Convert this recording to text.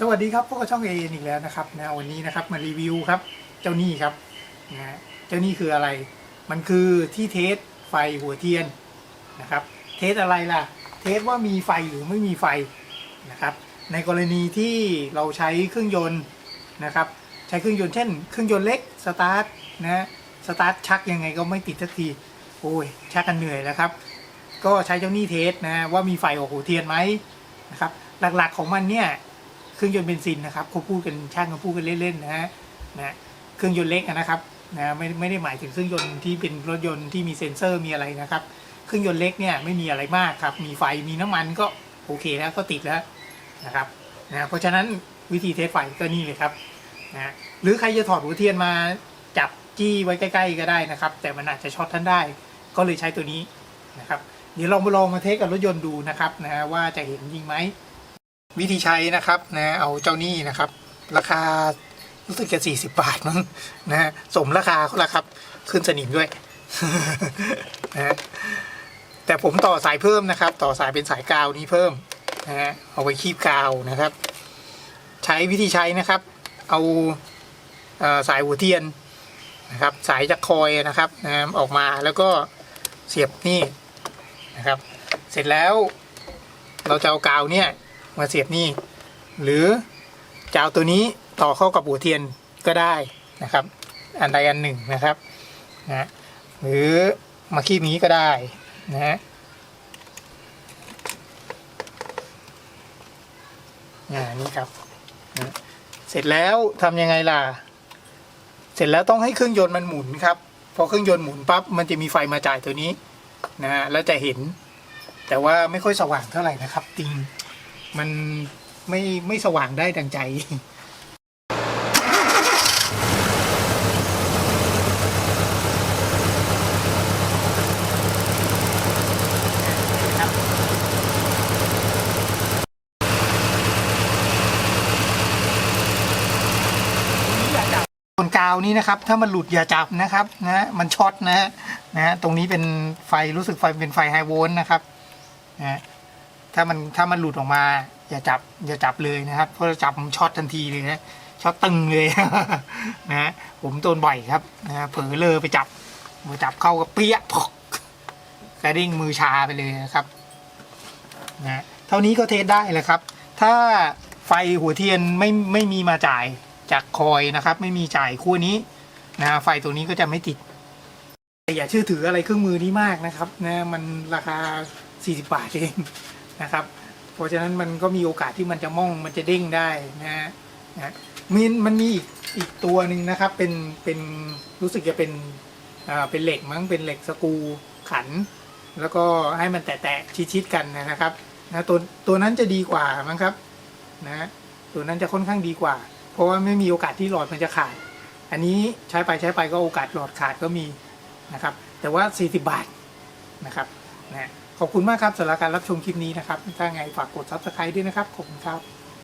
สวัสดีครับพวกบช่องเออีกแล้วนะครับนะวันนี้นะครับมารีวิวครับเจ้านี่ครับนะเจ้านี่คืออะไร มันคือที่เทสไฟหัวเทียนนะครับ เทสอะไรล่ะ เทสว่ามีไฟหรือไม่มีไฟนะครับ ในกรณีที่เราใช้เครื่องยนต์นะครับ ใช้เครื่องยนต์เช่น เครื่องยนต์เล็กสตาร์ทนะสตาร์ทชักยังไงก็ไม่ติดสักทีโอ้ยชักกันเหนื่อยแล้วครับ ก็ใช้เจ้านี่เทสนะว่ามีไฟออกหัวเทียนไหมนะครับ หลักๆของมันเนี่ย เครื่องยนต์เบนซินนะครับเขาพูดกันช่างเขาพูดกันเล่นๆนะฮะนะเครื่องยนต์เล็กนะครับนะไม่ไม่ได้หมายถึงเครื่องยนต์ที่เป็นรถยนต์ที่มีเซ็นเซอร์มีอะไรนะครับ เครื่องยนต์เล็กเนี่ยไม่มีอะไรมากครับ มีไฟมีน้ำมันก็โอเคแล้วก็ติดแล้วนะครับนะเพราะฉะนั้นวิธีเทสไฟก็นี่เลยครับนะหรือใครจะถอดหัวเทียนมาจับจี้ไว้ใกล้ ๆ ก็ได้นะครับ แต่มันอาจจะช็อตท่านได้ ก็เลยใช้ตัวนี้นะครับ เดี๋ยวลองมาลองมาเทสกับรถยนต์ดูนะครับนะว่าจะเห็นจริงไหม วิธีใช้นะครับนะเอาเจ้านี่นะครับ ราคารู้สึกจะสี่สิบบาทมั้งนะสมราคาเขาละครับ ขึ้นสนิมด้วยนะแต่ผมต่อสายเพิ่มนะครับ ต่อสายเป็นสายกาวนี้เพิ่มนะฮะเอาไว้คีบกาวนะครับ ใช้วิธีใช้นะครับ เอาเอ่อสายหัวเทียนนะครับ สายจากคอยนะครับนะออกมาแล้วก็เสียบนี่นะครับ เสร็จแล้วเราจะเอากาวเนี่ย มาเสียบนี่ หรือจะเอาตัวนี้ต่อเข้ากับหัวเทียนก็ได้นะครับ อันใดอันหนึ่งนะครับนะหรือมาคีบนี้ก็ได้นะฮะอ่านี่ครับนะเสร็จแล้วทำยังไงล่ะ เสร็จแล้วต้องให้เครื่องยนต์มันหมุนครับ พอเครื่องยนต์หมุนปั๊บมันจะมีไฟมาจ่ายตัวนี้นะฮะแล้วจะเห็น แต่ว่าไม่ค่อยสว่างเท่าไหร่นะครับจริง มันไม่ไม่สว่างได้ดังใจ ส่วนกาวนี้นะครับ ถ้ามันหลุดอย่าจับนะครับนะมันช็อตนะฮะนะฮะตรงนี้เป็นไฟรู้สึกไฟเป็นไฟไฮโวลต์นะครับนะฮะ ถ้ามันถ้ามันหลุดออกมา อย่าจับอย่าจับเลยนะครับเพราะจับมันช็อตทันทีเลยนะช็อตตึงเลยนะผมโดนบ่อยครับนะเผลอเลอไปจับมือจับเข้ากับเปี้ยพกกระดิ่งมือชาไปเลยนะครับนะเท่านี้ก็เทสได้เลยครับ ถ้าไฟหัวเทียนไม่ไม่มีมาจ่ายจากคอยนะครับ ไม่มีจ่ายคู่นี้นะฮะไฟตัวนี้ก็จะไม่ติดอย่าเชื่อถืออะไรเครื่องมือนี้มากนะครับนะมันราคา 40 บาทเอง นะครับ เพราะฉะนั้นมันก็มีโอกาสที่มันจะม่องมันจะเด้งได้นะฮะนะมีมันมีอีกอีกตัวหนึ่งนะครับเป็นเป็นรู้สึกจะเป็นอ่าเป็นเหล็กมั้งเป็นเหล็กสกรูขัน แล้วก็ให้มันแตะๆชิดๆกันนะครับนะตัวตัวนั้นจะดีกว่ามั้งครับนะตัวนั้นจะค่อนข้างดีกว่า เพราะว่าไม่มีโอกาสที่หลอดมันจะขาด อันนี้ใช้ไปใช้ไปก็โอกาสหลอดขาดก็มีนะครับ แต่ว่า 40 บาทนะครับนะ ขอบคุณมากครับสำหรับการรับชมคลิปนี้นะครับ ถ้าไงฝากกด subscribe ด้วยนะครับ ขอบคุณครับ